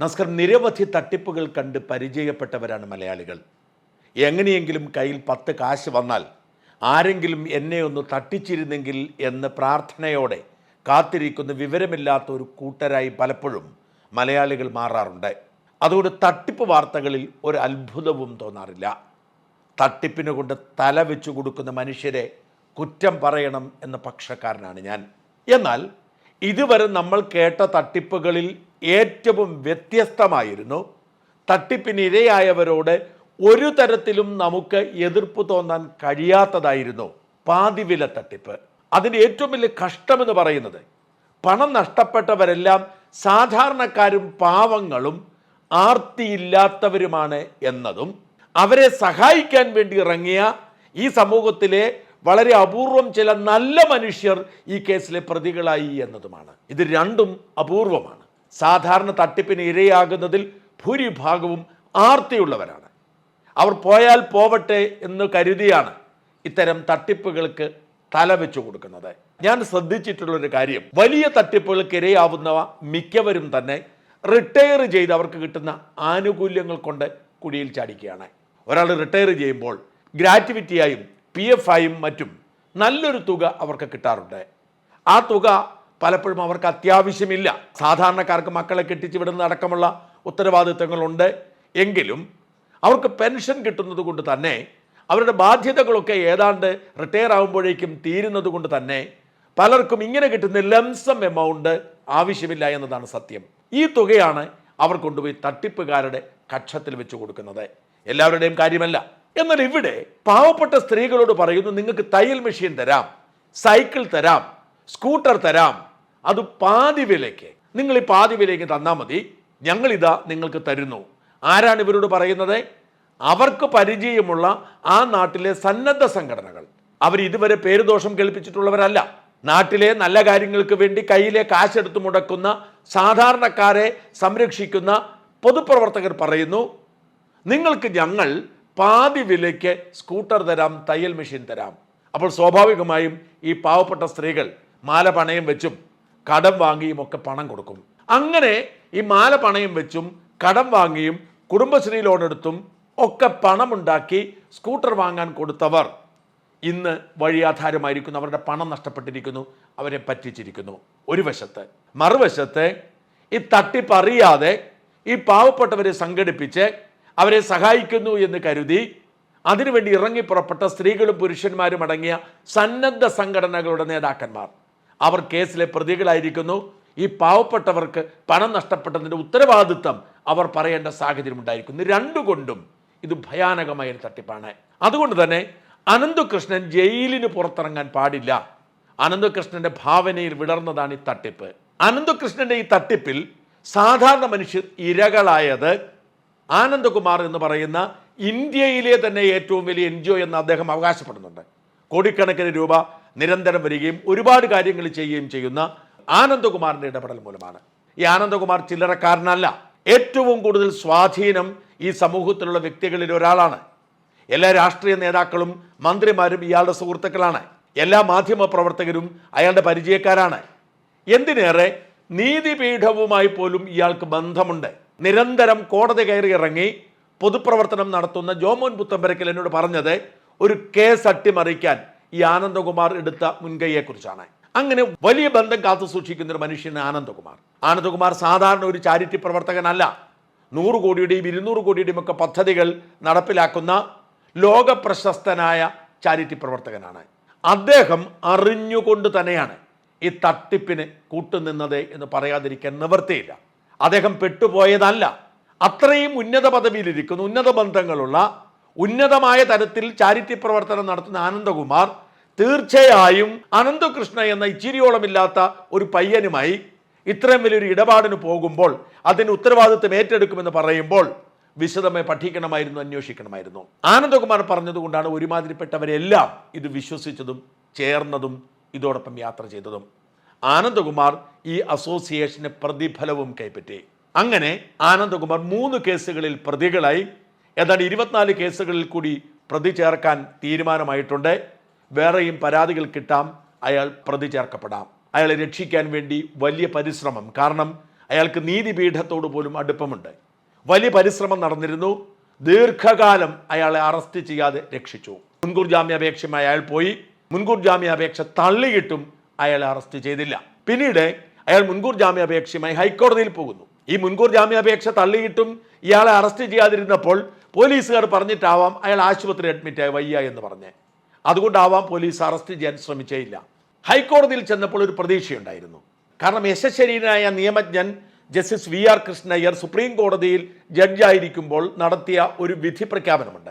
നമസ്കാരം നിരവധി തട്ടിപ്പുകൾ കണ്ട് പരിചയപ്പെട്ടവരാണ് മലയാളികൾ. എങ്ങനെയെങ്കിലും കയ്യിൽ പത്ത് കാശ് വന്നാൽ ആരെങ്കിലും എന്നെ ഒന്ന് തട്ടിച്ചിരുന്നെങ്കിൽ എന്ന് പ്രാർത്ഥനയോടെ കാത്തിരിക്കുന്ന വിവരമില്ലാത്ത ഒരു കൂട്ടരായി പലപ്പോഴും മലയാളികൾ മാറാറുണ്ട്. അതുകൊണ്ട് തട്ടിപ്പ് വാർത്തകളിൽ ഒരു അത്ഭുതവും തോന്നാറില്ല. തട്ടിപ്പിന് കൊണ്ട് തല വെച്ചു കൊടുക്കുന്ന മനുഷ്യരെ കുറ്റം പറയണം എന്ന പക്ഷക്കാരനാണ് ഞാൻ. എന്നാൽ ഇതുവരെ നമ്മൾ കേട്ട തട്ടിപ്പുകളിൽ ഏറ്റവും വ്യത്യസ്തമായിരുന്നു. തട്ടിപ്പിന് ഇരയായവരോട് ഒരു തരത്തിലും നമുക്ക് എതിർപ്പ് തോന്നാൻ കഴിയാത്തതായിരുന്നു പാതിവില തട്ടിപ്പ്. അതിന്റെ ഏറ്റവും വലിയ കഷ്ടമെന്ന് പറയുന്നത് പണം നഷ്ടപ്പെട്ടവരെല്ലാം സാധാരണക്കാരും പാവങ്ങളും ആർത്തിയില്ലാത്തവരുമാണ് എന്നതും അവരെ സഹായിക്കാൻ വേണ്ടി ഇറങ്ങിയ ഈ സമൂഹത്തിലെ വളരെ അപൂർവം ചില നല്ല മനുഷ്യർ ഈ കേസിലെ പ്രതികളായി എന്നതുമാണ്. ഇത് രണ്ടും അപൂർവമാണ്. സാധാരണ തട്ടിപ്പിന് ഇരയാകുന്നതിൽ ഭൂരിഭാഗവും ആർത്തിയുള്ളവരാണ്. അവർ പോയാൽ പോവട്ടെ എന്ന് കരുതിയാണ് ഇത്തരം തട്ടിപ്പുകൾക്ക് തല വെച്ചു കൊടുക്കുന്നത്. ഞാൻ ശ്രദ്ധിച്ചിട്ടുള്ളൊരു കാര്യം വലിയ തട്ടിപ്പുകൾക്ക് ഇരയാവുന്നവ മിക്കവരും തന്നെ റിട്ടയർ ചെയ്ത് അവർക്ക് കിട്ടുന്ന ആനുകൂല്യങ്ങൾ കൊണ്ട് കുടിയിൽ ചാടിക്കുകയാണ്. ഒരാൾ റിട്ടയർ ചെയ്യുമ്പോൾ ഗ്രാറ്റുവിറ്റിയായും പി എഫ് ആയും മറ്റും നല്ലൊരു തുക അവർക്ക് കിട്ടാറുണ്ട്. ആ തുക പലപ്പോഴും അവർക്ക് അത്യാവശ്യമില്ല. സാധാരണക്കാർക്ക് മക്കളെ കെട്ടിച്ച് വിടുന്ന അടക്കമുള്ള ഉത്തരവാദിത്തങ്ങളുണ്ട്. എങ്കിലും അവർക്ക് പെൻഷൻ കിട്ടുന്നത് കൊണ്ട് തന്നെ അവരുടെ ബാധ്യതകളൊക്കെ ഏതാണ്ട് റിട്ടയർ ആകുമ്പോഴേക്കും തീരുന്നത് കൊണ്ട് തന്നെ പലർക്കും ഇങ്ങനെ കിട്ടുന്ന ലംസം എമൗണ്ട് ആവശ്യമില്ല എന്നതാണ് സത്യം. ഈ തുകയാണ് അവർ കൊണ്ടുപോയി തട്ടിപ്പുകാരുടെ കക്ഷത്തിൽ വെച്ച് കൊടുക്കുന്നത്. എല്ലാവരുടെയും കാര്യമല്ല. എന്നാൽ ഇവിടെ പാവപ്പെട്ട സ്ത്രീകളോട് പറയുന്നു നിങ്ങൾക്ക് തയ്യൽ മെഷീൻ തരാം സൈക്കിൾ തരാം സ്കൂട്ടർ തരാം. അത് പാതി വിലയ്ക്ക്. നിങ്ങൾ ഈ പാതി വിലയ്ക്ക് തന്നാൽ മതി. ഞങ്ങളിതാ നിങ്ങൾക്ക് തരുന്നു. ആരാണ് ഇവരോട് പറയുന്നത്? അവർക്ക് പരിചയമുള്ള ആ നാട്ടിലെ സന്നദ്ധ സംഘടനകൾ. അവർ ഇതുവരെ പേരുദോഷം കേൾപ്പിച്ചിട്ടുള്ളവരല്ല. നാട്ടിലെ നല്ല കാര്യങ്ങൾക്ക് വേണ്ടി കയ്യിലെ കാശെടുത്ത് മുടക്കുന്ന സാധാരണക്കാരെ സംരക്ഷിക്കുന്ന പൊതുപ്രവർത്തകർ പറയുന്നു നിങ്ങൾക്ക് ഞങ്ങൾ പാതി വിലയ്ക്ക് സ്കൂട്ടർ തരാം തയ്യൽ മെഷീൻ തരാം. അപ്പോൾ സ്വാഭാവികമായും ഈ പാവപ്പെട്ട സ്ത്രീകൾ മാല പണയം വെച്ചും കടം വാങ്ങിയും ഒക്കെ പണം കൊടുക്കും. അങ്ങനെ ഈ മാല പണയം വെച്ചും കടം വാങ്ങിയും കുടുംബശ്രീ ലോൺ എടുത്തും ഒക്കെ പണമുണ്ടാക്കി സ്കൂട്ടർ വാങ്ങാൻ കൊടുത്തവർ ഇന്ന് വഴിയാധാരമായിരിക്കുന്നു. അവരുടെ പണം നഷ്ടപ്പെട്ടിരിക്കുന്നു. അവരെ പറ്റിച്ചിരിക്കുന്നു. ഒരു വശത്ത്. മറുവശത്ത് ഈ തട്ടിപ്പറിയാതെ ഈ പാവപ്പെട്ടവരെ സംഘടിപ്പിച്ച് അവരെ സഹായിക്കുന്നു എന്ന് കരുതി അതിനുവേണ്ടി ഇറങ്ങി പുറപ്പെട്ട സ്ത്രീകളും പുരുഷന്മാരും അടങ്ങിയ സന്നദ്ധ സംഘടനകളുടെ നേതാക്കന്മാർ. അവർ കേസിലെ പ്രതികളായിരിക്കുന്നു. ഈ പാവപ്പെട്ടവർക്ക് പണം നഷ്ടപ്പെട്ടതിന്റെ ഉത്തരവാദിത്തം അവർ പറയേണ്ട സാഹചര്യം ഉണ്ടായിരിക്കുന്നു. രണ്ടുകൊണ്ടും ഇത് ഭയാനകമായ ഒരു തട്ടിപ്പാണ്. അതുകൊണ്ട് തന്നെ അനന്തകൃഷ്ണൻ ജയിലിന് പുറത്തിറങ്ങാൻ പാടില്ല. അനന്തകൃഷ്ണന്റെ ഭാവനയിൽ വിടർന്നതാണ് ഈ തട്ടിപ്പ്. അനന്തകൃഷ്ണന്റെ ഈ തട്ടിപ്പിൽ സാധാരണ മനുഷ്യർ ഇരകളായത് ആനന്ദകുമാർ എന്ന് പറയുന്ന ഇന്ത്യയിലെ തന്നെ ഏറ്റവും വലിയ എൻ ജി ഒ എന്ന് അദ്ദേഹം അവകാശപ്പെടുന്നുണ്ട്. കോടിക്കണക്കിന് രൂപ നിരന്തരം വരികയും ഒരുപാട് കാര്യങ്ങൾ ചെയ്യുകയും ചെയ്യുന്ന ആനന്ദകുമാറിന്റെ ഇടപെടൽ മൂലമാണ്. ഈ ആനന്ദകുമാർ ചില്ലറക്കാരനല്ല. ഏറ്റവും കൂടുതൽ സ്വാധീനം ഈ സമൂഹത്തിലുള്ള വ്യക്തികളിൽ ഒരാളാണ്. എല്ലാ രാഷ്ട്രീയ നേതാക്കളും മന്ത്രിമാരും ഇയാളുടെ സുഹൃത്തുക്കളാണ്. എല്ലാ മാധ്യമ പ്രവർത്തകരും അയാളുടെ പരിചയക്കാരാണ്. എന്തിനേറെ നീതിപീഠവുമായി പോലും ഇയാൾക്ക് ബന്ധമുണ്ട്. നിരന്തരം കോടതി കയറി ഇറങ്ങി പൊതുപ്രവർത്തനം നടത്തുന്ന ജോമോൻ പുത്തമ്പരക്കൽ എന്നോട് പറഞ്ഞത് ഒരു കേസ് അട്ടിമറിക്കാൻ ഈ ആനന്ദകുമാർ എടുത്ത മുൻകൈയെക്കുറിച്ചാണ്. അങ്ങനെ വലിയ ബന്ധം കാത്തു സൂക്ഷിക്കുന്ന ഒരു മനുഷ്യന് ആനന്ദകുമാർ. ആനന്ദകുമാർ സാധാരണ ഒരു ചാരിറ്റി പ്രവർത്തകനല്ല. നൂറ് കോടിയുടെയും ഇരുന്നൂറ് കോടിയുടെയും ഒക്കെ പദ്ധതികൾ നടപ്പിലാക്കുന്ന ലോക പ്രശസ്തനായ ചാരിറ്റി പ്രവർത്തകനാണ്. അദ്ദേഹം അറിഞ്ഞുകൊണ്ട് തന്നെയാണ് ഈ തട്ടിപ്പിന് കൂട്ടുനിന്നത് എന്ന് പറയാതിരിക്കാൻ നിവൃത്തിയില്ല. അദ്ദേഹം പെട്ടുപോയതല്ല. അത്രയും ഉന്നത പദവിയിലിരിക്കുന്ന. ഉന്നത ബന്ധങ്ങളുള്ള ഉന്നതമായ തരത്തിൽ ചാരിറ്റി പ്രവർത്തനം നടത്തുന്ന ആനന്ദകുമാർ തീർച്ചയായും അനന്തകൃഷ്ണ എന്ന ഇച്ചിരിയോളമില്ലാത്ത ഒരു പയ്യനുമായി ഇത്രയും വലിയൊരു ഇടപാടിന് പോകുമ്പോൾ അതിന് ഉത്തരവാദിത്വം ഏറ്റെടുക്കുമെന്ന് പറയുമ്പോൾ വിശദമായി പഠിക്കണമായിരുന്നു അന്വേഷിക്കണമായിരുന്നു. ആനന്ദകുമാർ പറഞ്ഞതുകൊണ്ടാണ് ഒരുമാതിരിപ്പെട്ടവരെല്ലാം ഇത് വിശ്വസിച്ചതും ചേർന്നതും ഇതോടൊപ്പം യാത്ര ചെയ്തതും. ആനന്ദകുമാർ ഈ അസോസിയേഷന് പ്രതിഫലവും കൈപ്പറ്റി. അങ്ങനെ ആനന്ദകുമാർ മൂന്ന് കേസുകളിൽ പ്രതികളായി ഏതാണ്ട് ഇരുപത്തിനാല് കേസുകളിൽ കൂടി പ്രതി ചേർക്കാൻ തീരുമാനമായിട്ടുണ്ട്. വേറെയും പരാതികൾ കിട്ടാം അയാൾ പ്രതി ചേർക്കപ്പെടാം. അയാളെ രക്ഷിക്കാൻ വേണ്ടി വലിയ പരിശ്രമം. കാരണം അയാൾക്ക് നീതിപീഠത്തോട് പോലും അടുപ്പമുണ്ട്. വലിയ പരിശ്രമം നടന്നിരുന്നു. ദീർഘകാലം അയാളെ അറസ്റ്റ് ചെയ്യാതെ രക്ഷിച്ചു. മുൻകൂർ ജാമ്യാപേക്ഷയുമായി അയാൾ പോയി. മുൻകൂർ ജാമ്യാപേക്ഷ തള്ളിയിട്ടും അയാളെ അറസ്റ്റ് ചെയ്തില്ല. പിന്നീട് അയാൾ മുൻകൂർ ജാമ്യാപേക്ഷയുമായി ഹൈക്കോടതിയിൽ പോകുന്നു. ഈ മുൻകൂർ ജാമ്യാപേക്ഷ തള്ളിയിട്ടും ഇയാളെ അറസ്റ്റ് ചെയ്യാതിരുന്നപ്പോൾ പോലീസുകാർ പറഞ്ഞിട്ടാവാം അയാൾ ആശുപത്രി അഡ്മിറ്റായി വയ്യ എന്ന് പറഞ്ഞ്. അതുകൊണ്ടാവാം പോലീസ് അറസ്റ്റ് ചെയ്യാൻ ശ്രമിച്ചേയില്ല. ഹൈക്കോടതിയിൽ ചെന്നപ്പോൾ ഒരു പ്രതീക്ഷയുണ്ടായിരുന്നു. കാരണം യശശരീരനായ നിയമജ്ഞൻ justice V R Krishna Iyer supreme കോടതിയിൽ ജഡ്ജായിരിക്കുമ്പോൾ നടത്തിയ ഒരു വിധി പ്രഖ്യാപനമുണ്ട്.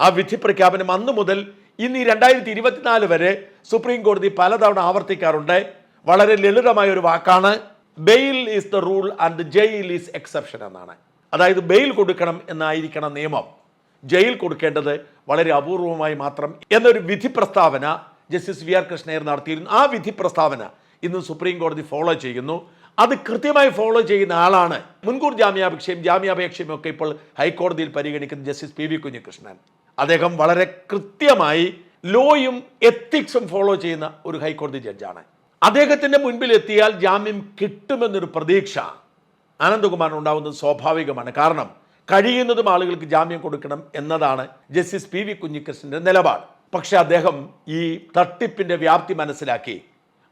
ആ വിധി പ്രഖ്യാപനം അന്നു മുതൽ ഇന്ന് ഈ രണ്ടായിരത്തി ഇരുപത്തിനാല് വരെ സുപ്രീം കോടതി പലതവണ ആവർത്തിക്കാറുണ്ട്. വളരെ ലളിതമായ ഒരു വാക്കാണ് bail is the rule and jail is exception എന്നാണ്. അതായത് ബെയിൽ കൊടുക്കണം എന്നായിരിക്കണം നിയമം. ജയിൽ കൊടുക്കേണ്ടത് വളരെ അപൂർവമായി മാത്രം എന്നൊരു വിധി പ്രസ്താവന ജസ്റ്റിസ് വി ആർ കൃഷ്ണയർ നടത്തിയിരുന്നു. ആ വിധി പ്രസ്താവന ഇന്ന് സുപ്രീം കോടതി ഫോളോ ചെയ്യുന്നു. അത് കൃത്യമായി ഫോളോ ചെയ്യുന്ന ആളാണ് മുൻകൂർ ജാമ്യാപേക്ഷയും ജാമ്യാപേക്ഷയും ഒക്കെ ഇപ്പോൾ ഹൈക്കോടതിയിൽ പരിഗണിക്കുന്ന ജസ്റ്റിസ് പി വി കുഞ്ഞികൃഷ്ണൻ. അദ്ദേഹം വളരെ കൃത്യമായി ലോയും എത്തിക്സും ഫോളോ ചെയ്യുന്ന ഒരു ഹൈക്കോടതി ജഡ്ജാണ്. അദ്ദേഹത്തിന്റെ മുൻപിൽ എത്തിയാൽ ജാമ്യം കിട്ടുമെന്നൊരു പ്രതീക്ഷ ആനന്ദകുമാർ ഉണ്ടാവുന്നത് സ്വാഭാവികമാണ്. കാരണം കഴിയുന്നതും ആളുകൾക്ക് ജാമ്യം കൊടുക്കണം എന്നതാണ് ജസ്റ്റിസ് പി വി കുഞ്ഞിക്കൃഷ്ണന്റെ നിലപാട്. പക്ഷേ അദ്ദേഹം ഈ തട്ടിപ്പിന്റെ വ്യാപ്തി മനസ്സിലാക്കി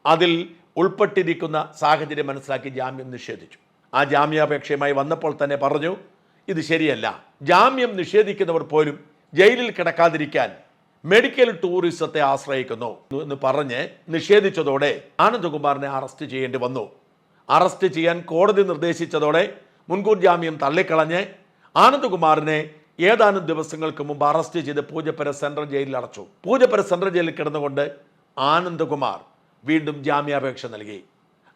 അതിൽ ഉൾപ്പെട്ടിരിക്കുന്ന സാഹചര്യം മനസ്സിലാക്കി ജാമ്യം നിഷേധിച്ചു. ആ ജാമ്യാപേക്ഷയുമായി വന്നപ്പോൾ തന്നെ പറഞ്ഞു ഇത് ശരിയല്ല. ജാമ്യം നിഷേധിക്കുന്നവർ പോലും ജയിലിൽ കിടക്കാതിരിക്കാൻ മെഡിക്കൽ ടൂറിസത്തെ ആശ്രയിക്കുന്നു എന്ന് പറഞ്ഞ് നിഷേധിച്ചതോടെ ആനന്ദകുമാറിനെ അറസ്റ്റ് ചെയ്യേണ്ടി വന്നു. അറസ്റ്റ് ചെയ്യാൻ കോടതി നിർദ്ദേശിച്ചതോടെ മുൻകൂർ ജാമ്യം തള്ളിക്കളഞ്ഞ് ആനന്ദകുമാറിനെ ഏതാനും ദിവസങ്ങൾക്ക് മുമ്പ് അറസ്റ്റ് ചെയ്ത് പൂജപ്പുര സെൻട്രൽ ജയിലിൽ അടച്ചു. പൂജപ്പുര സെൻട്രൽ ജയിലിൽ കിടന്നുകൊണ്ട് ആനന്ദകുമാർ വീണ്ടും ജാമ്യാപേക്ഷ നൽകി.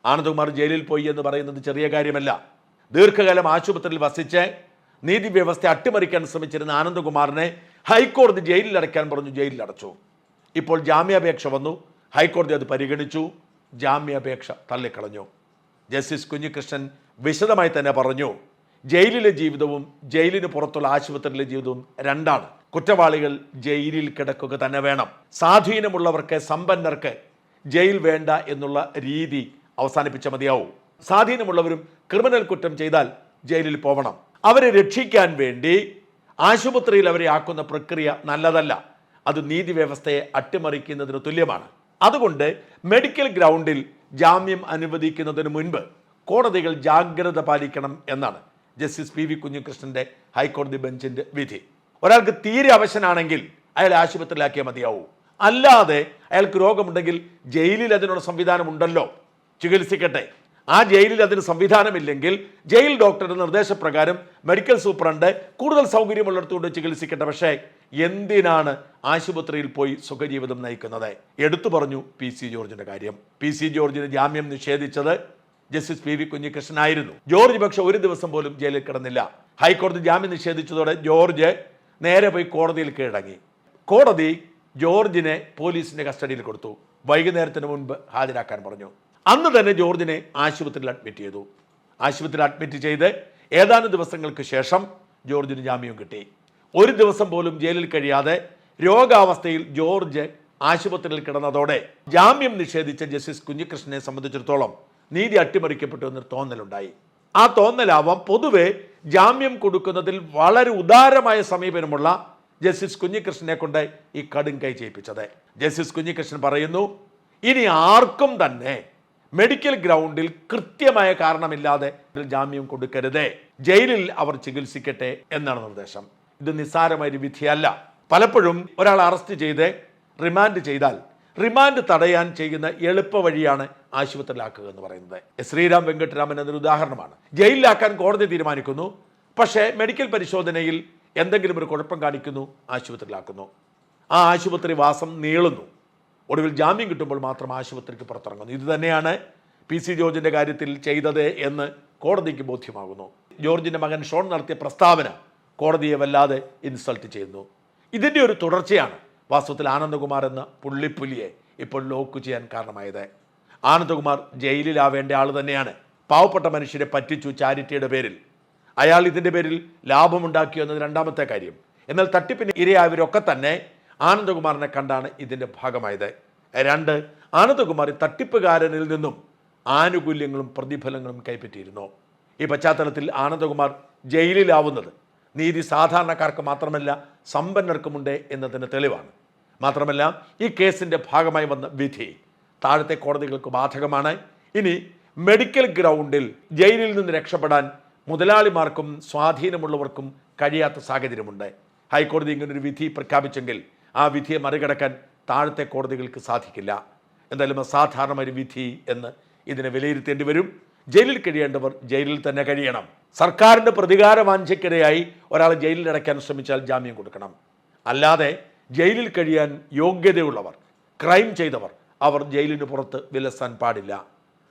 ആനന്ദകുമാർ ജയിലിൽ പോയി എന്ന് പറയുന്നത് ചെറിയ കാര്യമല്ല. ദീർഘകാലം ആശുപത്രിയിൽ വസിച്ച് നീതി വ്യവസ്ഥ അട്ടിമറിക്കാൻ ശ്രമിച്ചിരുന്ന ആനന്ദകുമാറിനെ ഹൈക്കോടതി ജയിലിൽ അടയ്ക്കാൻ പറഞ്ഞു ജയിലിൽ അടച്ചു. ഇപ്പോൾ ജാമ്യാപേക്ഷ വന്നു. ഹൈക്കോടതി അത് പരിഗണിച്ചു. ജാമ്യാപേക്ഷ തള്ളിക്കളഞ്ഞു. ജസ്റ്റിസ് കുഞ്ഞികൃഷ്ണൻ വിശദമായി തന്നെ പറഞ്ഞു. ജയിലിലെ ജീവിതവും ജയിലിന് പുറത്തുള്ള ആശുപത്രിയിലെ ജീവിതവും രണ്ടാണ്. കുറ്റവാളികൾ ജയിലിൽ കിടക്കുക തന്നെ വേണം. സ്വാധീനമുള്ളവർക്ക് സമ്പന്നർക്ക് ജയിൽ വേണ്ട എന്നുള്ള രീതി അവസാനിപ്പിച്ച മതിയാവും. സ്വാധീനമുള്ളവരും ക്രിമിനൽ കുറ്റം ചെയ്താൽ ജയിലിൽ പോകണം അവരെ രക്ഷിക്കാൻ വേണ്ടി ആശുപത്രിയിൽ അവരെ ആക്കുന്ന പ്രക്രിയ നല്ലതല്ല. അത് നീതി വ്യവസ്ഥയെ അട്ടിമറിക്കുന്നതിന് തുല്യമാണ്. അതുകൊണ്ട് മെഡിക്കൽ ഗ്രൗണ്ടിൽ ജാമ്യം അനുവദിക്കുന്നതിന് മുൻപ് കോടതികൾ ജാഗ്രത പാലിക്കണം എന്നാണ് ജസ്റ്റിസ് പി വി കുഞ്ഞികൃഷ്ണന്റെ ഹൈക്കോടതി ബെഞ്ചിന്റെ വിധി. ഒരാൾക്ക് തീരെ അവശനാണെങ്കിൽ അയാളെ ആശുപത്രിയിലാക്കിയാൽ മതിയാവൂ. അല്ലാതെ അയാൾക്ക് രോഗമുണ്ടെങ്കിൽ ജയിലിൽ അതിനുള്ള സംവിധാനം ഉണ്ടല്ലോ ചികിത്സിക്കട്ടെ. ആ ജയിലിൽ അതിന് സംവിധാനമില്ലെങ്കിൽ ജയിൽ ഡോക്ടറുടെ നിർദ്ദേശപ്രകാരം മെഡിക്കൽ സൂപ്രണ്ട് കൂടുതൽ സൗകര്യമുള്ളിടത്തുകൊണ്ട് ചികിത്സിക്കട്ടെ. പക്ഷേ എന്തിനാണ് ആശുപത്രിയിൽ പോയി സുഖജീവിതം നയിക്കുന്നത്? എടുത്തു പറഞ്ഞു പി സി ജോർജിന്റെ കാര്യം. പി സി ജോർജിന് ജാമ്യം നിഷേധിച്ചത് ജസ്റ്റിസ് പി വി കുഞ്ഞികൃഷ്ണനായിരുന്നു. ജോർജ് പക്ഷെ ഒരു ദിവസം പോലും ജയിലിൽ കിടന്നില്ല. ഹൈക്കോടതി ജാമ്യം നിഷേധിച്ചതോടെ ജോർജ് നേരെ പോയി കോടതിയിൽ കീഴടങ്ങി. കോടതി ജോർജിനെ പോലീസിന്റെ കസ്റ്റഡിയിൽ കൊടുത്തു. വൈകുന്നേരത്തിന് മുൻപ് ഹാജരാക്കാൻ പറഞ്ഞു. അന്ന് തന്നെ ജോർജിനെ ആശുപത്രിയിൽ അഡ്മിറ്റ് ചെയ്തു. ആശുപത്രിയിൽ അഡ്മിറ്റ് ചെയ്ത് ഏതാനും ദിവസങ്ങൾക്ക് ശേഷം ജോർജിന് ജാമ്യം കിട്ടി. ഒരു ദിവസം പോലും ജയിലിൽ കഴിയാതെ രോഗാവസ്ഥയിൽ ജോർജ് ആശുപത്രിയിൽ കിടന്നതോടെ ജാമ്യം നിഷേധിച്ച ജസ്റ്റിസ് കുഞ്ഞികൃഷ്ണനെ സംബന്ധിച്ചിടത്തോളം നീതി അട്ടിമറിക്കപ്പെട്ടു എന്നൊരു തോന്നലുണ്ടായി. ആ തോന്നലാവാം പൊതുവെ ജാമ്യം കൊടുക്കുന്നതിൽ വളരെ ഉദാരമായ സമീപനമുള്ള ജസ്റ്റിസ് കുഞ്ഞികൃഷ്ണനെ കൊണ്ട് ഈ കടും കൈ ചെയ്യിപ്പിച്ചത്. ജസ്റ്റിസ് കുഞ്ഞികൃഷ്ണൻ പറയുന്നു ഇനി ആർക്കും തന്നെ മെഡിക്കൽ ഗ്രൗണ്ടിൽ കൃത്യമായ കാരണമില്ലാതെ ജാമ്യം കൊടുക്കരുതേ. ജയിലിൽ അവർ ചികിത്സിക്കട്ടെ എന്നാണ് നിർദ്ദേശം. ഇത് നിസ്സാരമായ ഒരു വിധിയല്ല. പലപ്പോഴും ഒരാൾ അറസ്റ്റ് ചെയ്ത് റിമാൻഡ് ചെയ്താൽ റിമാൻഡ് തടയാൻ ചെയ്യുന്ന എളുപ്പ വഴിയാണ് ആശുപത്രിയിലാക്കുക എന്ന് പറയുന്നത്. ശ്രീരാം വെങ്കട്ടരാമൻ എന്നൊരു ഉദാഹരണമാണ്. ജയിലിലാക്കാൻ കോടതി തീരുമാനിക്കുന്നു. പക്ഷേ മെഡിക്കൽ പരിശോധനയിൽ എന്തെങ്കിലും ഒരു കുഴപ്പം കാണിക്കുന്നു ആശുപത്രിയിലാക്കുന്നു. ആ ആശുപത്രി വാസം നീളുന്നു. ഒടുവിൽ ജാമ്യം കിട്ടുമ്പോൾ മാത്രം ആശുപത്രിക്ക് പുറത്തിറങ്ങുന്നു. ഇത് തന്നെയാണ് പി സി ജോർജിന്റെ കാര്യത്തിൽ ചെയ്തത് എന്ന് കോടതിക്ക് ബോധ്യമാകുന്നു. ജോർജിന്റെ മകൻ ഷോൺ നടത്തിയ പ്രസ്താവന കോടതിയെ വല്ലാതെ ഇൻസൾട്ട് ചെയ്യുന്നു. ഇതിന്റെ ഒരു തുടർച്ചയാണ് വാസ്തവത്തിൽ ആനന്ദകുമാർ എന്ന പുള്ളിപ്പുലിയെ ഇപ്പോൾ ലോക്ക് ചെയ്യാൻ കാരണമായത്. ആനന്ദകുമാർ ജയിലിലാവേണ്ട ആൾ തന്നെയാണ്. പാവപ്പെട്ട മനുഷ്യരെ പറ്റിച്ചു ചാരിറ്റിയുടെ പേരിൽ. അയാൾ ഇതിന്റെ പേരിൽ ലാഭമുണ്ടാക്കിയോ എന്നത് രണ്ടാമത്തെ കാര്യം. എന്നാൽ തട്ടിപ്പിന് ഇരയായവരൊക്കെ തന്നെ ആനന്ദകുമാറിനെ കണ്ടാണ് ഇതിന്റെ ഭാഗമായത്. രണ്ട് ആനന്ദകുമാർ തട്ടിപ്പുകാരനിൽ നിന്നും ആനുകൂല്യങ്ങളും പ്രതിഫലങ്ങളും കൈപ്പറ്റിയിരുന്നു. ഈ പശ്ചാത്തലത്തിൽ ആനന്ദകുമാർ ജയിലിലാവുന്നത് നീതി സാധാരണക്കാർക്ക് മാത്രമല്ല സമ്പന്നർക്കുമുണ്ട് എന്നതിന് തെളിവാണ്. മാത്രമല്ല ഈ കേസിന്റെ ഭാഗമായി വന്ന വിധി താഴത്തെ കോടതികൾക്ക് ബാധകമാണ്. ഇനി മെഡിക്കൽ ഗ്രൗണ്ടിൽ ജയിലിൽ നിന്ന് രക്ഷപ്പെടാൻ മുതലാളിമാർക്കും സ്വാധീനമുള്ളവർക്കും കഴിയാത്ത സാഹചര്യമുണ്ട്. ഹൈക്കോടതി ഇങ്ങനൊരു വിധി പ്രഖ്യാപിച്ചെങ്കിൽ ആ വിധിയെ മറികടക്കാൻ താഴത്തെ കോടതികൾക്ക് സാധിക്കില്ല. എന്തായാലും അസാധാരണ ഒരു വിധി എന്ന് ഇതിനെ വിലയിരുത്തേണ്ടി വരും. ജയിലിൽ കഴിയേണ്ടവർ ജയിലിൽ തന്നെ കഴിയണം. സർക്കാരിന്റെ പ്രതികാര വാഞ്ചയ്ക്കിടയായി ഒരാൾ ജയിലിൽ അടയ്ക്കാൻ ശ്രമിച്ചാൽ ജാമ്യം കൊടുക്കണം. അല്ലാതെ ജയിലിൽ കഴിയാൻ യോഗ്യതയുള്ളവർ ക്രൈം ചെയ്തവർ അവർ ജയിലിന് പുറത്ത് വിലസാൻ പാടില്ല.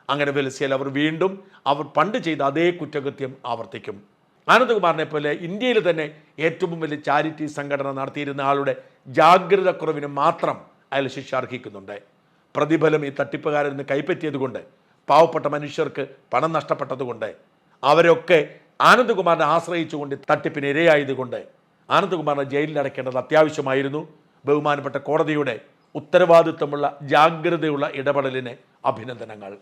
അങ്ങനെ വിലസിയാൽ അവർ വീണ്ടും അവർ പണ്ട് ചെയ്ത അതേ കുറ്റകൃത്യം ആവർത്തിക്കും. ആനന്ദകുമാറിനെ പോലെ ഇന്ത്യയിൽ തന്നെ ഏറ്റവും വലിയ ചാരിറ്റി സംഘടന നടത്തിയിരുന്ന ആളുടെ ജാഗ്രത കുറവിന് മാത്രം അയാൾ ശിക്ഷ അർഹിക്കുന്നുണ്ട്. പ്രതിഫലം ഈ തട്ടിപ്പുകാരിൽ നിന്ന് കൈപ്പറ്റിയതുകൊണ്ട് പാവപ്പെട്ട മനുഷ്യർക്ക് പണം നഷ്ടപ്പെട്ടതുകൊണ്ട് അവരൊക്കെ ആനന്ദകുമാറിനെ ആശ്രയിച്ചുകൊണ്ട് തട്ടിപ്പിന് ഇരയായതുകൊണ്ട് ആനന്ദകുമാറിനെ ജയിലിൽ അടയ്ക്കേണ്ടത് അത്യാവശ്യമായിരുന്നു. ബഹുമാനപ്പെട്ട കോടതിയുടെ ഉത്തരവാദിത്വമുള്ള ജാഗ്രതയുള്ള ഇടപെടലിന് അഭിനന്ദനങ്ങൾ.